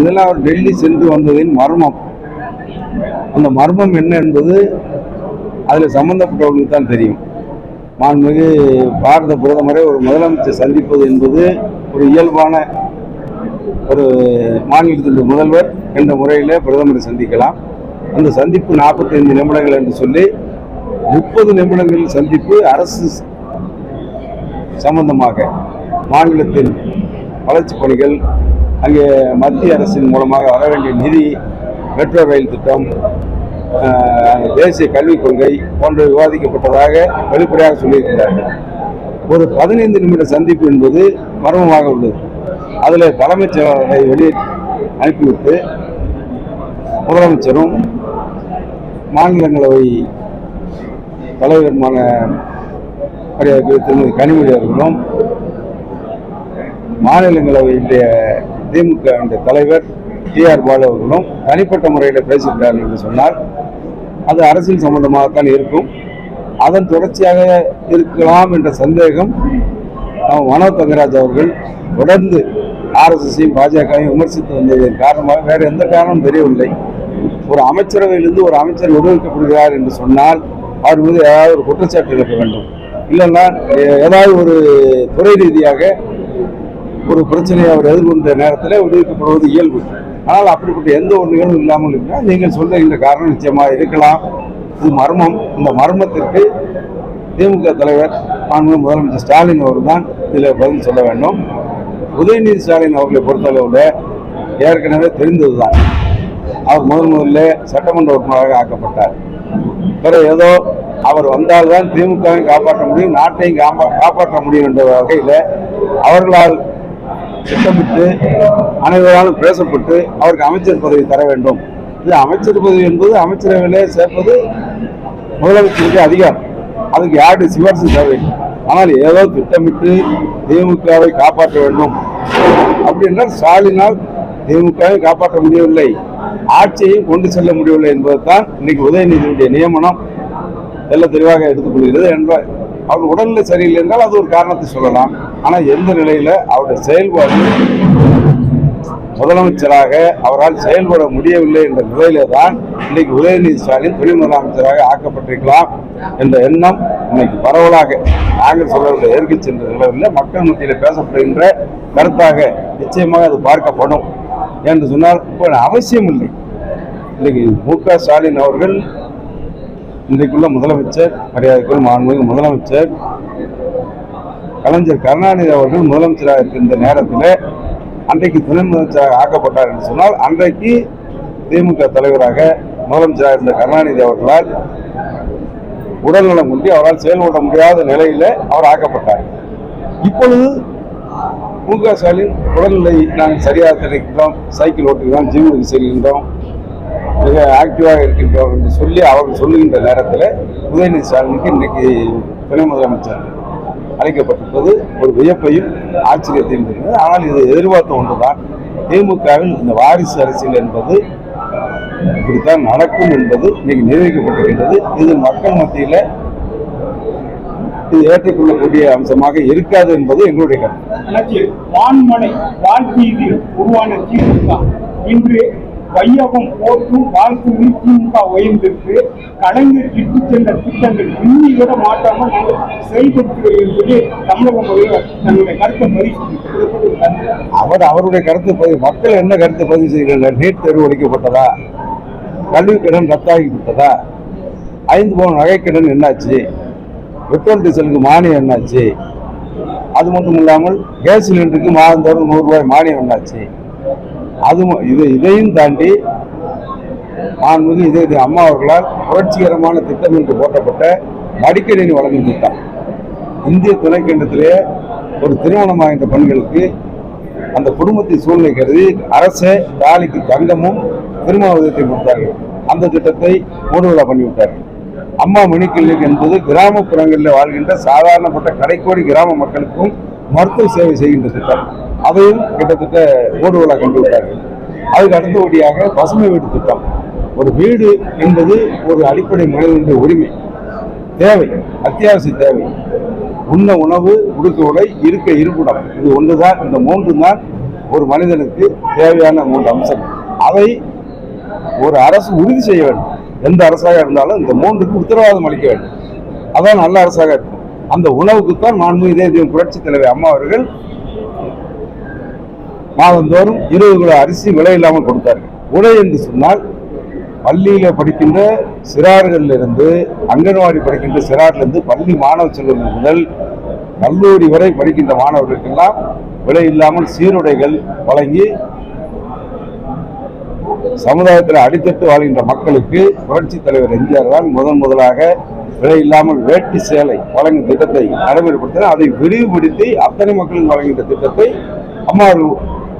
இதெல்லாம் அவர் டெல்லி சென்று வந்ததின் மர்மம். அந்த மர்மம் என்ன என்பது அதில் சம்பந்தப்பட்டவர்களுக்கு தான் தெரியும். மாண்புமிகு பாரத பிரதமரை ஒரு முதலமைச்சர் சந்திப்பது என்பது ஒரு இயல்பான ஒரு மாநிலத்தின் முதல்வர் என்ற முறையில் பிரதமரை சந்திக்கலாம். அந்த சந்திப்பு 45 நிமிடங்கள் என்று சொல்லி முப்பது நிமிடங்கள் சந்திப்பு அரசு சம்பந்தமாக மாநிலத்தின் வளர்ச்சிப் பணிகள் அங்கே மத்திய அரசின் மூலமாக வர வேண்டிய நிதி மெட்ரோ ரயில் திட்டம் தேசிய கல்விக் கொள்கை போன்ற விவாதிக்கப்பட்டதாக வெளிப்படையாக சொல்லியிருக்கிறார்கள். ஒரு பதினைந்து நிமிட சந்திப்பு என்பது மர்மமாக உள்ளது. அதில் தலைமைச் செயலாளரை வெளியே அனுப்பிவிட்டு முதலமைச்சரும் மாநிலங்களவை தலைவருமான மரியாதைக்குரிய திருமதி கனிமொழி அவர்களும் மாநிலங்களவையினுடைய திமுக தலைவர் டி ஆர் பாலு அவர்களும் தனிப்பட்ட முறையில் பேசியிருக்கிறார்கள் என்று சொன்னால் அது அரசியல் சம்பந்தமாகத்தான் இருக்கும். அதன் தொடர்ச்சியாக இருக்கலாம் என்ற சந்தேகம் மனோ தங்கராஜ் அவர்கள் தொடர்ந்து ஆர்எஸ்எஸையும் பாஜகவையும் விமர்சித்து வந்ததன் காரணமாக வேறு எந்த காரணமும் தெரியவில்லை. ஒரு அமைச்சரவையிலிருந்து ஒரு அமைச்சர் விடுவிக்கப்படுகிறார் என்று சொன்னால் அவர் மீது ஏதாவது ஒரு குற்றச்சாட்டு இருக்க வேண்டும். இல்லைன்னா ஏதாவது ஒரு துறை ரீதியாக ஒரு பிரச்சனையை அவர் எதிர்கொண்ட நேரத்தில் விடுவிக்கப்படுவது இயல்பு. ஆனால் அப்படிப்பட்ட எந்த ஒரு நிகழ்வு இல்லாமல் இருந்தால் நீங்கள் சொல்ல இந்த காரணம் நிச்சயமாக இருக்கலாம். இது மர்மம். இந்த மர்மத்திற்கு திமுக தலைவர் மாண்பு முதலமைச்சர் ஸ்டாலின் அவர் தான் இதில் பதில் சொல்ல வேண்டும். உதயநிதி ஸ்டாலின் அவர்களை பொறுத்தளவில் ஏற்கனவே தெரிந்தது தான் அவர் முதல் முதல்ல சட்டமன்ற உறுப்பினராக ஆக்கப்பட்டார். பிறகு ஏதோ அவர் வந்தால்தான் திமுகவை காப்பாற்ற முடியும் நாட்டையும் காப்பாற்ற முடியும் என்ற வகையில் அவர்களால் திட்டமிட்டு அனைவராலும் பேசப்பட்டு அவருக்கு அமைச்சர் பதவி தர வேண்டும். இது அமைச்சர் பதவி என்பது அமைச்சரவையிலே சேர்ப்பது முதலமைச்சருக்கு அதிகாரம். அதுக்கு யாருடைய சிபாரிசு தேவையில்லை ஆனால் ஏதோ திட்டமிட்டு திமுகவை காப்பாற்ற வேண்டும். அப்படின்னா ஸ்டாலினால் திமுகவை காப்பாற்ற முடியவில்லை. ஆட்சியையும் கொண்டு செல்ல முடியவில்லை என்பதுதான் இன்னைக்கு உதயநிதியுடைய நியமனம். தெல்ல தெளிவாக எடுத்துக்கொள்கிறது என்ற அவர் உடல்நிலை சரியில்லை என்றால் அது ஒரு காரணத்தை சொல்லலாம். ஆனால் எந்த நிலையில் அவருடைய செயல்பாடு முதலமைச்சராக அவரால் செயல்பட முடியவில்லை என்ற நிலையில தான் இன்னைக்கு உதயநிதி ஸ்டாலின் துணை முதலமைச்சராக ஆக்கப்பட்டிருக்கலாம் என்ற எண்ணம் இன்னைக்கு பரவலாக நாங்கள் சொல்லவில்லை எதிர்க்கட்சி சென்ற நிலவில் மக்கள் மத்தியில் பேசப்படுகின்ற கருத்தாக நிச்சயமாக அது பார்க்கப்படும். என்று சொன்னால் இப்போ அவசியம் இல்லை இன்னைக்கு மு க ஸ்டாலின் அவர்கள் இன்றைக்குள்ள முதலமைச்சர் மரியாதைக்குள் மாண்புமிகு முதலமைச்சர் கலைஞர் கருணாநிதி அவர்கள் முதலமைச்சராக இருக்கின்ற நேரத்தில் அன்றைக்கு துணை முதலமைச்சராக ஆக்கப்பட்டார் என்று சொன்னால் அன்றைக்கு திமுக தலைவராக முதலமைச்சராக இருந்த கருணாநிதி அவர்களால் உடல்நலம் குன்றி அவரால் செயல்பட முடியாத நிலையில் அவர் ஆக்கப்பட்டார். இப்பொழுது மு க ஸ்டாலின் உடல்நிலை நாங்கள் சரியாக தெரிவிக்கின்றோம் சைக்கிள் ஓட்டுகிறோம் ஜிம்முக்கு செல்கின்றோம் மிக ஆக்டிவாக இருக்கின்றோம் என்று சொல்லி அவர்கள் சொல்லுகின்ற நேரத்தில் உதயநிதி ஸ்டாலினுக்கு இன்னைக்கு துணை முதலமைச்சர் அழைக்கப்பட்டிருப்பது ஒரு வியப்பையும் ஆச்சரியத்தையும் தெரிகிறது. ஆனால் இது எதிர்பார்த்த ஒன்றுதான். திமுகவில் இந்த வாரிசு அரசியல் என்பது இப்படித்தான் நடக்கும் என்பது இன்னைக்கு நிரூபிக்கப்பட்டிருக்கின்றது. இது மக்கள் மத்தியில் இது ஏற்றுக்கொள்ளக்கூடிய அம்சமாக இருக்காது என்பது எங்களுடைய கருத்து. அனைத்து வான் வாழ்த்தீதில் உருவான திமுக இன்று வையகம் போற்றும் வாழ்த்துமி திமுக உயர்ந்திருக்கு கலைஞர் இட்டு சென்ற திட்டங்கள் இன்னி விட மாற்றாமல் நாங்கள் செயல்படுத்துகிறோம் என்பது தமிழக முதல்வர் தன்னுடைய கருத்தை பதிவு அவர் அவருடைய கருத்து பதிவு மக்கள் என்ன கருத்து பதிவு செய்கிறார்கள்? நீட் தேர்வு ஒழிக்கப்பட்டதா? கல்வி கடன் ரத்தாகிவிட்டதா? ஐந்து பவுன் நகைக்கடன் என்னாச்சு? பெட்ரோல் டீசலுக்கு மானியம் என்னாச்சு? அது மட்டும் இல்லாமல் கேஸ் சிலிண்டருக்கு மாதந்தோறும் நூறுரூவாய் மானியம் என்னாச்சு? அது இது இதையும் தாண்டி மாண்புமிகு இதே இது அம்மா அவர்களால் புரட்சிகரமான திட்டம் என்று போட்டப்பட்ட மடிக்கணினி வழங்கும் திட்டம். இந்திய துணைக்கண்டத்திலே ஒரு திருமணம் வாய்ந்த பெண்களுக்கு அந்த குடும்பத்தின் சூழ்நிலை கருதி அரசே தாலிக்கு தங்கமும் திருமண உதயத்தை கொடுத்தார்கள். அந்த திட்டத்தை மூடுவிழா பண்ணிவிட்டார்கள். அம்மா மினி என்பது கிராமப்புறங்களில் வாழ்கின்ற சாதாரணப்பட்ட கடைக்கோடி கிராம மக்களுக்கும் மருத்துவ சேவை செய்கின்ற திட்டம். அதையும் கிட்டத்தட்ட மூடுவிழா கண்டு விட்டார்கள் அதுக்கு அடுத்தபடியாக பசுமை வீடு திட்டம். ஒரு வீடு என்பது ஒரு அடிப்படை மனிதனுடைய உரிமை. தேவை. அத்தியாவசிய தேவை. உண்ண உணவு உடுக்க உடை இருக்க இருப்பிடம். இது ஒன்றுதான் இந்த மூன்று தான் ஒரு மனிதனுக்கு தேவையான மூன்று அம்சங்கள். அதை ஒரு அரசு உறுதி செய்ய வேண்டும். எந்த அரசாக இருந்தாலும் இந்த மூன்றுக்கு உத்தரவாதம் அளிக்க வேண்டும். அதான் நல்ல அரசாக இருக்கும். அந்த உணவுக்குத்தான் மாண்பு இதே தெய்வம் புரட்சி தலைவர் அம்மா அவர்கள் மாதந்தோறும் இருபது கிலோ அரிசி விலை இல்லாமல் கொடுத்தார்கள். உடை என்று சொன்னால் பள்ளியில படிக்கின்ற சிறார்களிலிருந்து அங்கன்வாடி படிக்கின்ற சிறார்லேருந்து பள்ளி மாணவ செல்வங்கள் முதல் கல்லூரி வரை படிக்கின்ற மாணவர்களுக்கெல்லாம் விலை இல்லாமல் சீருடைகள் வழங்கி சமுதாயத்தில் அடித்தட்டு வாழ்கின்ற மக்களுக்கு புரட்சி தலைவர் எம்ஜிஆர் தான் முதன் முதலாக விலை இல்லாமல் வேட்டி சேலை வழங்கும் திட்டத்தை நடைமுறைப்படுத்தினார். அதை விரிவுபடுத்தி அத்தனை மக்களுக்கு வழங்குகின்ற திட்டத்தை அம்மா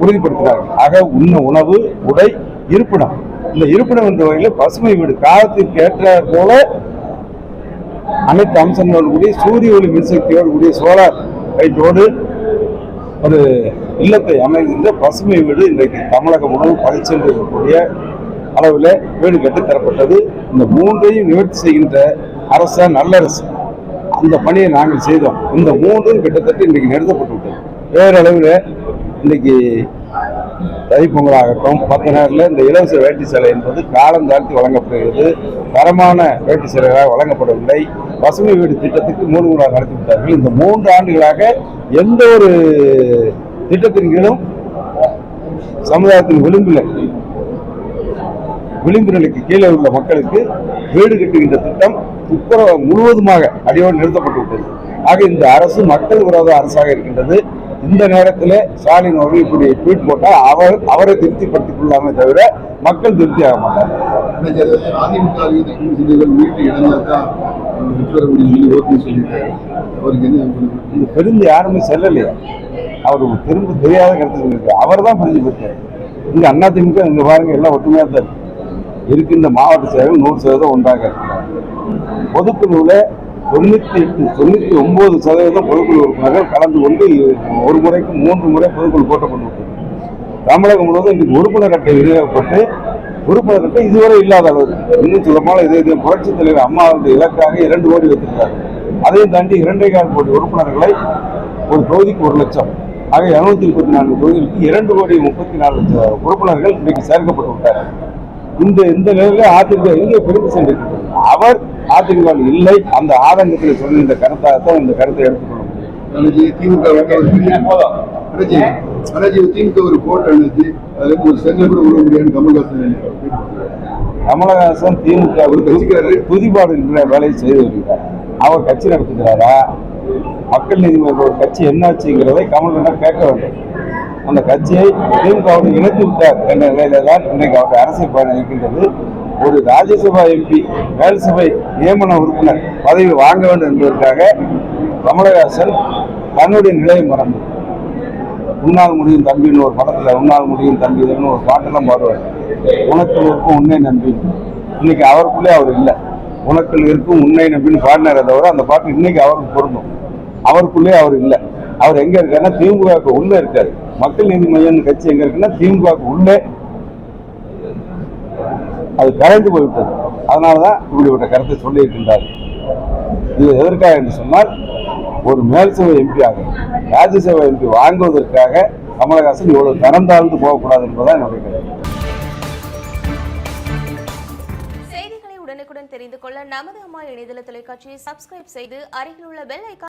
உறுதிப்படுத்துகிறார்கள் ஆக உண்ண உணவு உடை இருப்பிடம். இந்த இருப்பிடம் என்ற வகையில் பசுமை வீடு. காலத்திற்கு ஏற்ற போல அனைத்து அம்சங்களோடு கூடிய சூரிய ஒளி மின்சக்தியோடு கூடிய சோலார் லைட்டோடு ஒரு இல்லத்தை அமைகின்ற பசுமை வீடு இன்றைக்கு தமிழகம் முழுவதும் பழிச்சென்று இருக்கக்கூடிய அளவில் வீடு கட்டி தரப்பட்டது. இந்த மூன்றையும் நிவர்த்தி செய்கின்ற அரச நல்லரசு. அந்த பணியை நாங்கள் செய்தோம். இந்த மூன்றும் கிட்டத்தட்ட இன்றைக்கு நிறுத்தப்பட்டு விட்டது வேறு அளவில் இன்னைக்கு தைப்பொங்கலாகட்டும் பத்து நாளில் இந்த இலவச வேட்டி சேலை என்பது காலம் தாழ்த்தி வழங்கப்படுகிறது. தரமான வேட்டி சேலைகளாக வழங்கப்படவில்லை. பசுமை வீடு திட்டத்துக்கு மூணு மூணாக நடத்தி விட்டார்கள். இந்த மூன்று ஆண்டுகளாக எந்த ஒரு திட்டத்தின் கீழும் சமுதாயத்தின் விளிம்பில் விளிம்பு நிலைக்கு கீழே உள்ள மக்களுக்கு வீடு கட்டுகின்ற திட்டம் துப்புரவு முழுவதுமாக அடியோடு நிறுத்தப்பட்டு விட்டது. ஆக இந்த அரசு மக்கள் விரோத அரசாக இருக்கின்றது. இந்த நேரத்தில் ஸ்டாலின் அவர்கள் இப்படி ட்வீட் போட்டால் அவர் அவரை திருப்திப்படுத்திக் கொள்ளாமே தவிர மக்கள் திருப்தி ஆக மாட்டார் இது பிரிந்து யாருமே செல்லலையா. அவர் திரும்ப தெரியாத கருத்து சொல்லியிருக்காரு. அவர் தான் பிரிஞ்சு போயிருக்காரு இங்க அதிமுக இங்க பாருங்க எல்லாம் ஒற்றுமையா தான் இருக்கு. இருக்கின்ற மாவட்ட செயலர்கள் நூறு சதவீதம் ஒன்றாக இருக்கிறார். பொதுக்குழுவில் தொண்ணூத்தி எட்டு தொண்ணூத்தி ஒன்பது சதவீதம் பொதுக்குழு உறுப்பினர்கள் கலந்து கொண்டு ஒரு முறைக்கு மூன்று முறை பொதுக்குழு போட்டப்பட்டு தமிழகம் முழுவதும் இன்றைக்கு உறுப்பினர் அட்டை விநியோகப்பட்டு உறுப்பினர் அட்டை இதுவரை இல்லாத அளவுக்கு. இன்னும் சொல்லமான இதே இதே புரட்சி தலைவர் அம்மாவுடைய இலக்காக இரண்டு கோடி வைத்திருக்கிறார். அதையும் தாண்டி இரண்டே கால் கோடி உறுப்பினர்களை ஒரு தொகுதிக்கு ஒரு லட்சம் ஆக இருநூத்தி முப்பத்தி நான்கு தொகுதிகளுக்கு இரண்டு கோடி முப்பத்தி நாலு லட்சம் உறுப்பினர்கள் இன்றைக்கு சேர்க்கப்பட்டு விட்டார்கள். இந்த இந்த நிலையில அதிமுக எங்கே பிரிந்து சென்றிருக்கிறது. அவர் அதிமுக இல்லை அந்த ஆதங்கத்தில் சொல்லுகின்ற கருத்தாகத்தான் இந்த கருத்தை எடுத்துக்கொள்ள முடியும் திமுக ஒரு போட்டோ அதுல இருந்து ஒரு செங்கல் கூட விட முடியாதுன்னு கமல்ஹாசன். கமலஹாசன் திமுக ஒரு கட்சிக்காரரு. துதிபாடுகின்ற வேலையை செய்து வருகிறார் அவர் கட்சி நடத்துகிறாரா? மக்கள் நீதி ஒரு கட்சி என்னாச்சுங்கிறதை கமலிடம் கேட்க வேண்டும். அந்த கட்சியை திமுகவோடு இணைத்து விட்டார் என்ற நிலையில தான் இன்றைக்கு அவருடைய அரசியல் பயணம் இருக்கின்றது. ஒரு ராஜ்யசபா எம்பி மேல்சபை நியமன உறுப்பினர் பதவி வாங்க வேண்டும் என்பதற்காக கமலஹாசன் தன்னுடைய நிலையை மறந்து. உன்னால் முடியும் தம்பின்னு ஒரு படத்தில் உன்னால் முடியும் தம்பி ஒரு பாட்டெல்லாம் பாடுவார். உனக்கு இருக்கும் உன்னை நம்பி. இன்னைக்கு அவருக்குள்ளே அவர் இல்லை. உனக்கு இருக்கும் உன்னை நம்பின்னு பாடினாரே தவிர அந்த பாட்டு இன்னைக்கு அவருக்கு பொருந்தும். அவருக்குள்ளே அவர் இல்லை. அவர் எங்க இருக்காருன்னா திமுகவுக்கு உள்ளே இருக்காரு. மக்கள் நீதி மையம் கட்சி எங்கே இருக்குன்னா திமுகவுக்கு உள்ளே அது கரைந்து போய்விட்டது. அதனால தான் இப்படிப்பட்ட கருத்தை சொல்லியிருக்கின்றார். இது எதற்காக என்று சொன்னால் ஒரு மேல்சபை எம்பி ஆகும் ராஜ்யசபா எம்பி வாங்குவதற்காக கமலஹாசன் இவ்வளவு தரம் தாழ்ந்து போகக்கூடாது என்பதுதான் என்னுடைய கருத்து. செய்திகளை உடனுக்குடன் தெரிந்து கொள்ள நமது அம்மா இணையதள தொலைக்காட்சியை சப்ஸ்கிரைப் செய்து அருகில் உள்ள பெல் ஐக்கான்